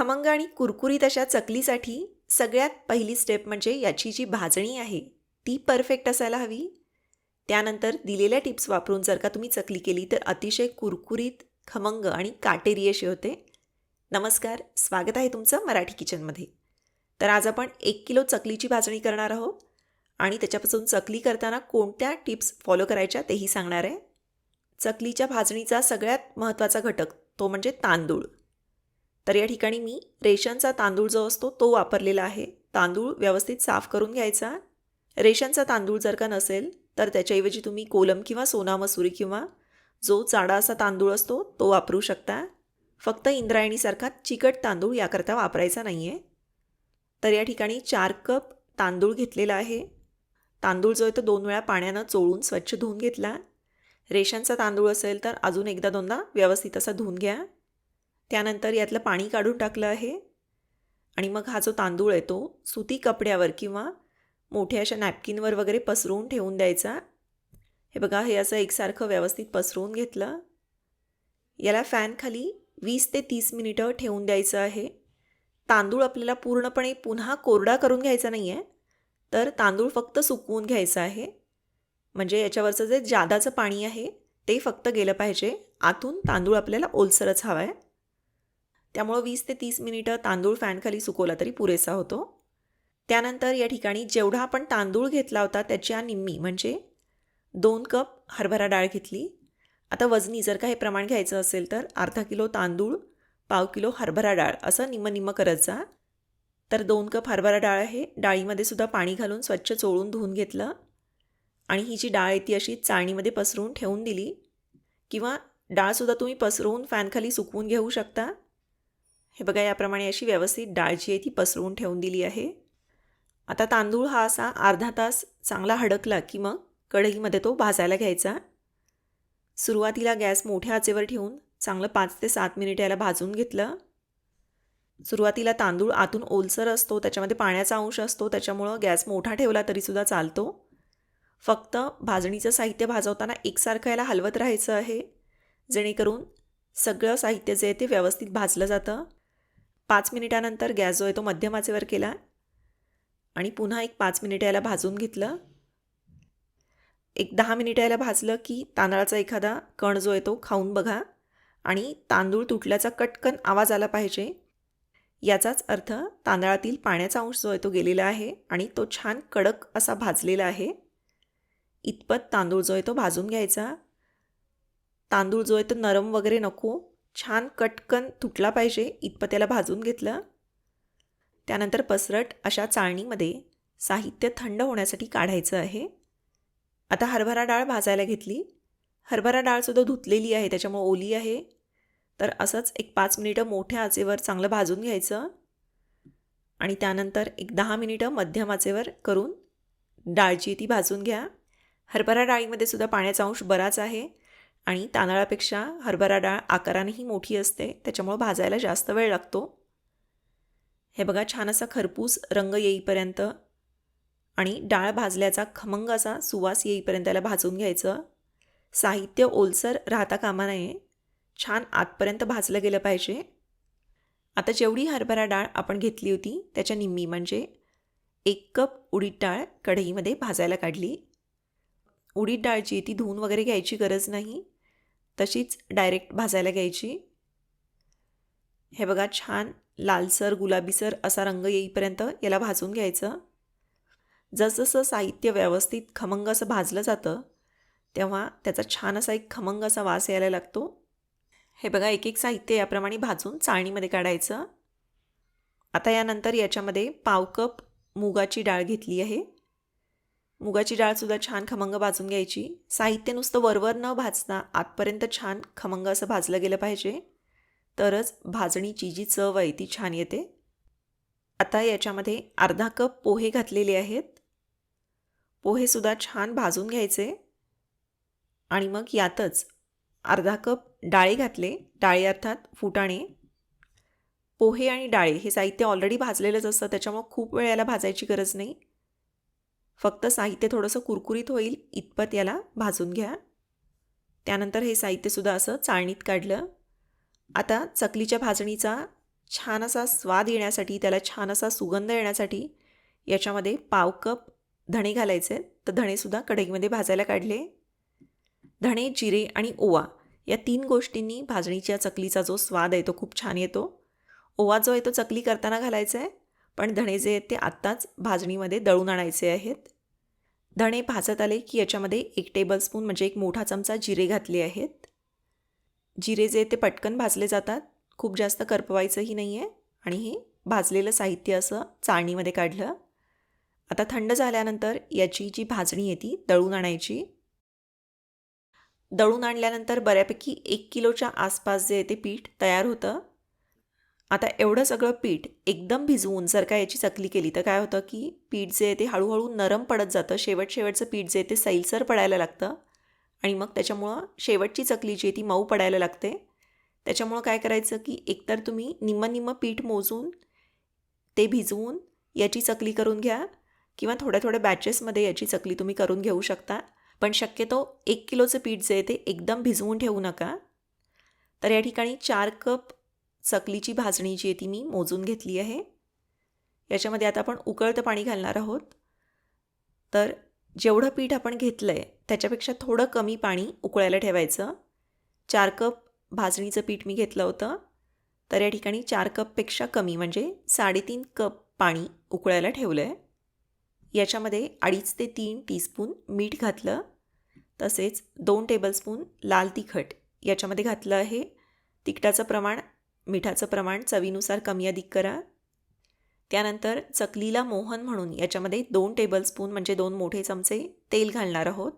खमंग आणि कुरकुरीत अशा चकलीसाठी सगळ्यात पहिली स्टेप म्हणजे याची जी भाजणी आहे ती परफेक्ट असायला हवी. त्यानंतर दिलेल्या टिप्स वापरून जर का तुम्ही चकली केली तर अतिशय कुरकुरीत खमंग आणि काटेरी अशी होते. नमस्कार स्वागत आहे तुमचं मराठी किचनमध्ये तर आज आपण एक किलो चकलीची भाजणी करणार आहोत आणि त्याच्यापासून चकली करताना कोणत्या टिप्स फॉलो करायच्या तेही सांगणार आहे. चकलीच्या भाजणीचा सगळ्यात महत्त्वाचा घटक तो म्हणजे तांदूळ. तर या ठिकाणी मी रेशनचा तांदूळ जो असतो तो वापरलेला आहे. तांदूळ व्यवस्थित साफ करून घ्यायचा. रेशनचा तांदूळ जर का नसेल तर त्याच्याऐवजी तुम्ही कोलम किंवा सोना मसुरी किंवा जो चाडा असा तांदूळ असतो तो वापरू शकता. फक्त इंद्रायणीसारखा चिकट तांदूळ याकरता वापरायचा नाही आहे तर या ठिकाणी चार कप तांदूळ घेतलेला आहे. तांदूळ जो आहे तो दोन वेळा पाण्यानं चोळून स्वच्छ धुवून घेतला. रेशनचा तांदूळ असेल तर अजून एकदा दोनदा व्यवस्थित असा धुवून घ्या. त्यानंतर यातलं पाणी काढून टाकलं आहे. आणि मग हा जो तांदूळ आहे तो सुती कपड्यावर किंवा मोठ्या अशा नॅपकिनवर वगैरे पसरवून ठेवून द्यायचा. हे बघा हे असं एकसारखं व्यवस्थित पसरवून घेतलं. याला फॅनखाली वीस ते तीस मिनिटं ठेवून द्यायचं आहे. तांदूळ आपल्याला पूर्णपणे पुन्हा कोरडा करून घ्यायचा नाही आहे तर तांदूळ फक्त सुकवून घ्यायचं आहे. म्हणजे याच्यावरचं जे जादाचं पाणी आहे ते फक्त गेलं पाहिजे. आतून तांदूळ आपल्याला ओलसरच हवा आहे त्यामुळं वीस ते तीस मिनिटं तांदूळ फॅनखाली सुकवला तरी पुरेसा होतो. त्यानंतर या ठिकाणी जेवढा आपण तांदूळ घेतला होता त्याच्या निम्मी म्हणजे दोन कप हरभरा डाळ घेतली. आता वजनी जर का हे प्रमाण घ्यायचं असेल तर अर्धा किलो तांदूळ पाव किलो हरभरा डाळ असं निम्म निम्म करत जा. तर दोन कप हरभरा डाळ आहे. डाळीमध्ये सुद्धा पाणी घालून स्वच्छ चोळून धुवून घेतलं. आणि ही जी डाळ आहे ती अशी चाळणीमध्ये पसरवून ठेवून दिली. किंवा डाळसुद्धा तुम्ही पसरवून फॅनखाली सुकवून घेऊ शकता. हे बघा याप्रमाणे अशी व्यवस्थित डाळ जी आहे ती पसरवून ठेवून दिली आहे. आता तांदूळ हा असा अर्धा तास चांगला हडकला की मग कढईमध्ये तो भाजायला घ्यायचा. सुरुवातीला गॅस मोठ्या आचेवर ठेवून चांगलं पाच ते सात मिनिट याला भाजून घेतलं. सुरुवातीला तांदूळ आतून ओलसर असतो त्याच्यामध्ये पाण्याचा अंश असतो त्याच्यामुळं गॅस मोठा ठेवला तरीसुद्धा चालतो. फक्त भाजणीचं साहित्य भाजवताना एकसारखं याला हलवत राहायचं आहे जेणेकरून सगळं साहित्य जे आहे ते व्यवस्थित भाजलं जातं. पाच मिनिटानंतर गॅस जो आहे तो मध्यम आचेवर केला आणि पुन्हा एक पाच मिनिटं याला भाजून घेतलं. एक दहा मिनिटं याला भाजलं की तांदळाचा एखादा कण जो आहे तो खाऊन बघा आणि तांदूळ तुटल्याचा कटकन आवाज आला पाहिजे. याचाच अर्थ तांदळातील पाण्याचा अंश जो आहे तो गेलेला आहे आणि तो छान कडक असा भाजलेला आहे. इतपत तांदूळ जो आहे तो भाजून घ्यायचा. तांदूळ जो आहे तो नरम वगैरे नको. छान कटकन तुटला पाहिजे इतपत त्याला भाजून घेतलं. त्यानंतर पसरट अशा चाळणीमध्ये साहित्य थंड होण्यासाठी काढायचं आहे. आता हरभरा डाळ भाजायला घेतली. हरभरा डाळसुद्धा धुतलेली आहे त्याच्यामुळे ओली आहे. तर असंच एक पाच मिनिटं मोठ्या आचेवर चांगलं भाजून घ्यायचं. आणि त्यानंतर एक दहा मिनिटं मध्यम आचेवर करून डाळची ती भाजून घ्या. हरभरा डाळीमध्ये सुद्धा पाण्याचा अंश बराच आहे. आणि तांदळापेक्षा हरभरा डाळ आकारानेही मोठी असते त्याच्यामुळं भाजायला जास्त वेळ लागतो. हे बघा छान असा खरपूस रंग येईपर्यंत आणि डाळ भाजल्याचा खमंग असा सुवास येईपर्यंत त्याला भाजून घ्यायचं. साहित्य ओलसर राहता कामा नये. छान आतपर्यंत भाजलं गेलं पाहिजे. आता जेवढी हरभरा डाळ आपण घेतली होती त्याच्या निम्मी म्हणजे एक कप उडीद डाळ कढईमध्ये भाजायला काढली. उडीद डाळची ती धुवून वगैरे घ्यायची गरज नाही. तशीच डायरेक्ट भाजायला घ्यायची. हे बघा छान लालसर गुलाबीसर असा रंग येईपर्यंत याला भाजून घ्यायचं. जसजसं साहित्य व्यवस्थित खमंग असं भाजलं जातं तेव्हा त्याचा छान असा एक खमंग असा वास यायला लागतो. हे बघा एक एक साहित्य याप्रमाणे भाजून चाळणीमध्ये काढायचं. आता यानंतर याच्यामध्ये पाव कप मुगाची डाळ घेतली आहे. मुगाची डाळसुद्धा छान खमंग भाजून घ्यायची. साहित्य नुसतं वरवर न भाजता आतपर्यंत छान खमंग असं भाजलं गेलं पाहिजे. तरच भाजणीची जी चव आहे ती छान येते. आता याच्यामध्ये अर्धा कप पोहे घातलेले आहेत. पोहेसुद्धा छान भाजून घ्यायचे. आणि मग यातच अर्धा कप डाळे घातले. डाळे अर्थात फुटाणे. पोहे आणि डाळे हे साहित्य ऑलरेडी भाजलेलंच असतं त्याच्यामुळं खूप वेळ याला भाजायची गरज नाही. फक्त साहित्य थोडंसं कुरकुरीत होईल इतपत याला भाजून घ्या. त्यानंतर हे साहित्यसुद्धा असं चाळणीत काढलं. आता चकलीच्या भाजणीचा छान असा स्वाद येण्यासाठी त्याला छान असा सुगंध येण्यासाठी याच्यामध्ये पाव कप धणे घालायचे. आहेत तर धणेसुद्धा कढईमध्ये भाजायला काढले. धणे जिरे आणि ओवा या तीन गोष्टींनी भाजणीच्या चकलीचा जो स्वाद आहे तो खूप छान येतो. ओवा जो आहे तो चकली करताना घालायचा आहे. पण धणे जे आहेत ते आत्ताच भाजणीमध्ये दळून आणायचे आहेत. धणे भाजत आले की याच्यामध्ये एक टेबलस्पून म्हणजे एक मोठा चमचा जिरे घातले आहेत. जिरे जे ते पटकन भाजले जातात. खूप जास्त करपवायचंही नाही आहे आणि हे भाजलेलं साहित्य असं चाळणीमध्ये काढलं. आता थंड झाल्यानंतर याची जी भाजणी आहे ती दळून आणायची. दळून आणल्यानंतर बऱ्यापैकी एक किलोच्या आसपास जे ते पीठ तयार होतं. आता एवढं सगळं पीठ एकदम भिजवून जर का याची चकली केली तर काय होतं की पीठ जे आहे ते हळूहळू नरम पडत जातं. शेवट शेवटचं पीठ जे आहे ते सैलसर पडायला लागतं. आणि मग त्याच्यामुळं शेवटची चकली जी आहे ती मऊ पडायला लागते. त्याच्यामुळं काय करायचं की एकतर तुम्ही निम्मं निम्मं पीठ मोजून ते भिजवून याची चकली करून घ्या किंवा थोड्या थोड्या बॅचेसमध्ये याची चकली तुम्ही करून घेऊ शकता. पण शक्यतो एक किलोचं पीठ जे आहे ते एकदम भिजवून ठेवू नका. तर या ठिकाणी चार कप चकलीची भाजणी जी आहे ती मी मोजून घेतली आहे. याच्यामध्ये आता आपण उकळतं पाणी घालणार आहोत. तर जेवढं पीठ आपण घेतलं आहे त्याच्यापेक्षा थोडं कमी पाणी उकळायला ठेवायचं. चार कप भाजणीचं पीठ मी घेतलं होतं. तर या ठिकाणी चार कपपेक्षा कमी म्हणजे साडेतीन कप पाणी उकळायला ठेवलं आहे याच्यामध्ये अडीच ते तीन टीस्पून मीठ घातलं. तसेच दोन टेबलस्पून लाल तिखट याच्यामध्ये घातलं आहे. तिखटाचं प्रमाण मिठाचं प्रमाण चवीनुसार कमी अधिक करा. त्यानंतर चकलीला मोहन म्हणून याच्यामध्ये दोन टेबलस्पून म्हणजे दोन मोठे चमचे तेल घालणार आहोत.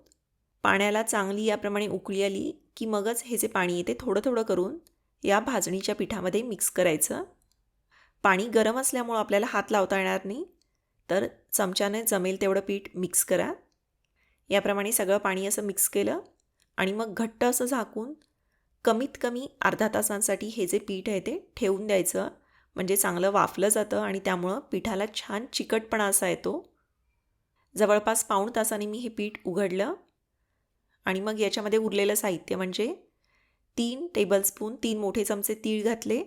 पाण्याला चांगली याप्रमाणे उकळी आली की मगच हे जे पाणी येते थोडं थोडं करून या भाजणीच्या पिठामध्ये मिक्स करायचं. पाणी गरम असल्यामुळं आपल्याला हात लावता येणार नाही तर चमच्याने जमेल तेवढं पीठ मिक्स करा. याप्रमाणे सगळं पाणी असं मिक्स केलं आणि मग घट्ट असं झाकून कमीत कमी अर्धा तासांसाठी हे जे पीठ आहे ते ठेवून द्यायचं. म्हणजे चांगलं वाफलं जातं आणि त्यामुळं पिठाला छान चिकटपणा असा येतो. जवळपास पाऊण तासाने मी हे पीठ उघडलं आणि मग याच्यामध्ये उरलेलं साहित्य म्हणजे तीन टेबलस्पून तीन मोठे चमचे तीळ घातले.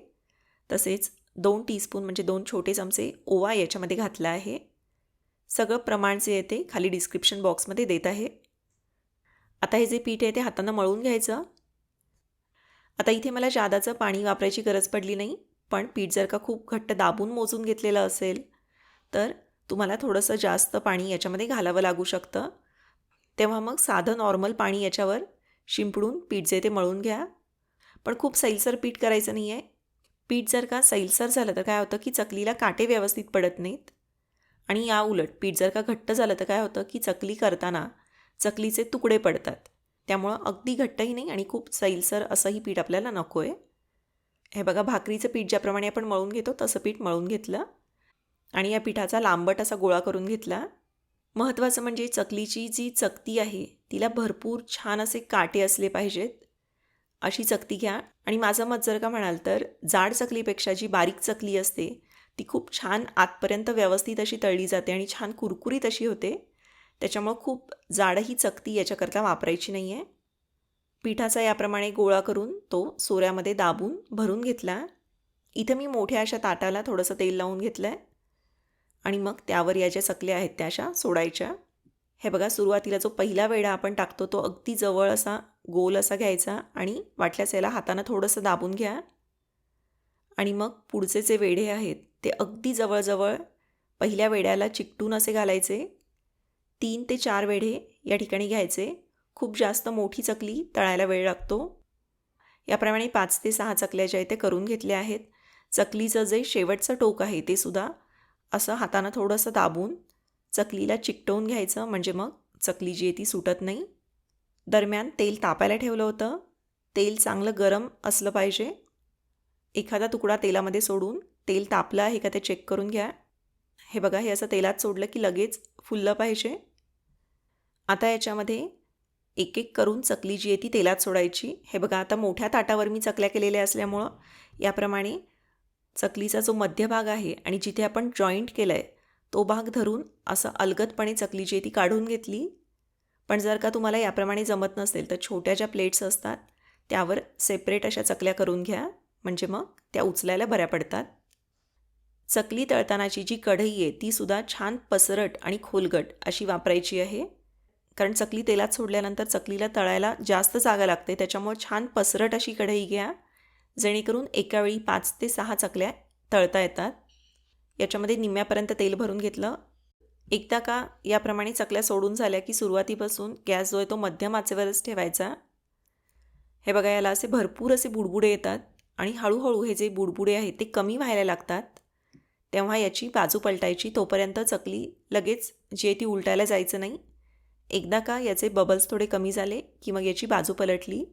तसेच दोन टीस्पून म्हणजे दोन छोटे चमचे ओवा याच्यामध्ये घातला आहे. सगळं प्रमाण जे आहे ते खाली डिस्क्रिप्शन बॉक्समध्ये देत आहे. आता हे जे पीठ आहे ते हातानं मळून घ्यायचं. आता इथे मला जादाचं पाणी वापरायची गरज पडली नाही पण पीठ जर का खूप घट्ट दाबून मोजून घेतलेलं असेल तर तुम्हाला थोडंसं जास्त पाणी याच्यामध्ये घालावं लागू शकतं. तेव्हा मग साधं नॉर्मल पाणी याच्यावर शिंपडून पीठ जे ते मळून घ्या. पण खूप सैलसर पीठ करायचं नाही आहे पीठ जर का सैलसर झालं तर काय होतं की चकलीला काटे व्यवस्थित पडत नाहीत. आणि या उलट पीठ जर का घट्ट झालं तर काय होतं की चकली करताना चकलीचे तुकडे पडतात. त्यामुळं अगदी घट्टही नाही आणि खूप सैलसर असंही पीठ आपल्याला नको आहे हे बघा भाकरीचं पीठ ज्याप्रमाणे आपण मळून घेतो तसं पीठ मळून घेतलं. आणि या पिठाचा लांबट असा गोळा करून घेतला. महत्त्वाचं म्हणजे चकलीची जी चकती आहे तिला भरपूर छान असे काटे असले पाहिजेत. अशी चकती घ्या. आणि माझं मत जर का म्हणाल तर जाड चकलीपेक्षा जी बारीक चकली असते ती खूप छान आतपर्यंत व्यवस्थित अशी तळली जाते आणि छान कुरकुरीत अशी होते. त्याच्यामुळं खूप जाडही चकती याच्याकरता वापरायची नाही आहे पिठाचा याप्रमाणे गोळा करून तो सोऱ्यामध्ये दाबून भरून घेतला. इथं मी मोठ्या अशा ताटाला थोडंसं तेल लावून घेतलं आहे आणि मग त्यावर या ज्या चकल्या आहेत त्या अशा सोडायच्या. हे बघा सुरुवातीला जो पहिला वेढा आपण टाकतो तो अगदी जवळ असा गोल असा घ्यायचा आणि वाटल्यास याला हातानं थोडंसं दाबून घ्या. आणि मग पुढचे जे वेढे आहेत ते अगदी जवळजवळ पहिल्या वेड्याला चिकटून असे घालायचे. तीन ते चार वेढे या ठिकाणी घ्यायचे. खूप जास्त मोठी चकली तळायला वेळ लागतो. याप्रमाणे पाच ते सहा चकल्या ज्या आहेत ते करून घेतल्या आहेत. चकलीचं जे शेवटचं टोक आहे ते सुद्धा असं हातानं थोडंसं दाबून चकलीला चिकटवून घ्यायचं. म्हणजे मग चकली जी आहे ती सुटत नाही. दरम्यान तेल तापायला ठेवलं होतं. तेल चांगलं गरम असलं पाहिजे. एखादा तुकडा तेलामध्ये सोडून तेल तापलं आहे का ते चेक करून घ्या. हे बघा हे असं तेलात सोडलं की लगेच फुललं पाहिजे. आता याच्यामध्ये एक एक करून चकली जी आहे ती तेलात सोडायची. हे बघा आता मोठ्या ताटावर मी चकल्या केलेल्या असल्यामुळं याप्रमाणे चकलीचा जो मध्यभाग आहे आणि जिथे आपण जॉईंट केलं आहे तो भाग धरून असं अलगदपणे चकली जी आहे ती काढून घेतली. पण जर का तुम्हाला याप्रमाणे जमत नसेल तर छोट्या ज्या प्लेट्स असतात त्यावर सेपरेट अशा चकल्या करून घ्या. म्हणजे मग त्या उचलायला बऱ्या पडतात. चकली तळतानाची जी कढई आहे तीसुद्धा छान पसरट आणि खोलगट अशी वापरायची आहे. कारण चकली तेलात सोडल्यानंतर चकलीला तळायला जास्त जागा लागते त्याच्यामुळे छान पसरट अशी कढई घ्या. जेणेकरून एकावेळी पाच ते सहा चकल्या तळता येतात. याच्यामध्ये निम्म्यापर्यंत तेल भरून घेतलं. एकदा का याप्रमाणे चकल्या सोडून झाल्या की सुरुवातीपासून गॅस जो आहे तो मध्यम आचेवरच ठेवायचा. हे बघा याला असे भरपूर असे बुडबुडे येतात आणि हळूहळू हे जे बुडबुडे आहेत ते कमी व्हायला लागतात. तेव्हा याची बाजू पलटायची तोपर्यंत चकली लगेच जी आहे ती उलटायला जायचं नाही. एकदा का याचे बबल्स थोडे कमी झाले की मग याची बाजू पलटली.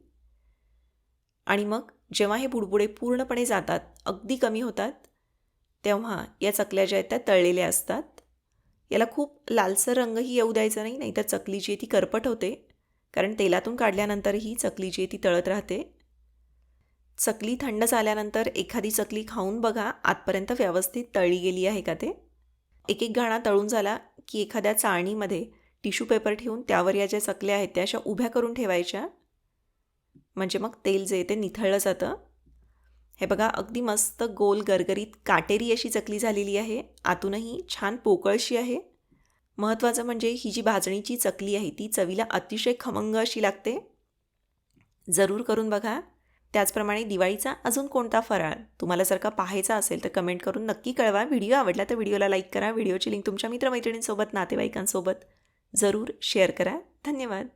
आणि मग जेव्हा हे बुडबुडे पूर्णपणे जातात अगदी कमी होतात तेव्हा या चकल्या ज्या आहेत त्या तळलेल्या असतात. याला खूप लालसर रंगही येऊ द्यायचा नाही नाहीतर चकली जी आहे ती करपट होते. कारण तेलातून काढल्यानंतरही चकली जी आहे ती तळत राहते. चकली थंड झाल्यानंतर एखादी चकली खाऊन बघा आतपर्यंत व्यवस्थित तळली गेली आहे का ते? एक एक घाणा तळून झाला की एखाद्या चाळणीमध्ये टिश्यू पेपर ठेवून त्यावर या ज्या चकल्या आहेत त्या अशा उभ्या करून ठेवायच्या. म्हणजे मग तेल जे ते निथळलं जातं. हे बघा अगदी मस्त गोल गरगरीत काटेरी अशी चकली झालेली आहे. आतूनही छान पोकळशी आहे. महत्त्वाचं म्हणजे ही जी भाजणीची चकली आहे ती चवीला अतिशय खमंग अशी लागते. जरूर करून बघा. त्याचप्रमाणे दिवाळीचा अजून कोणता फराळ तुम्हाला जर का पाहायचा असेल तर कमेंट करून नक्की कळवा. व्हिडिओ आवडला तर व्हिडिओला लाईक करा. व्हिडिओची लिंक तुमच्या मित्रमैत्रिणींसोबत नातेवाईकांसोबत जरूर शेअर करा. धन्यवाद.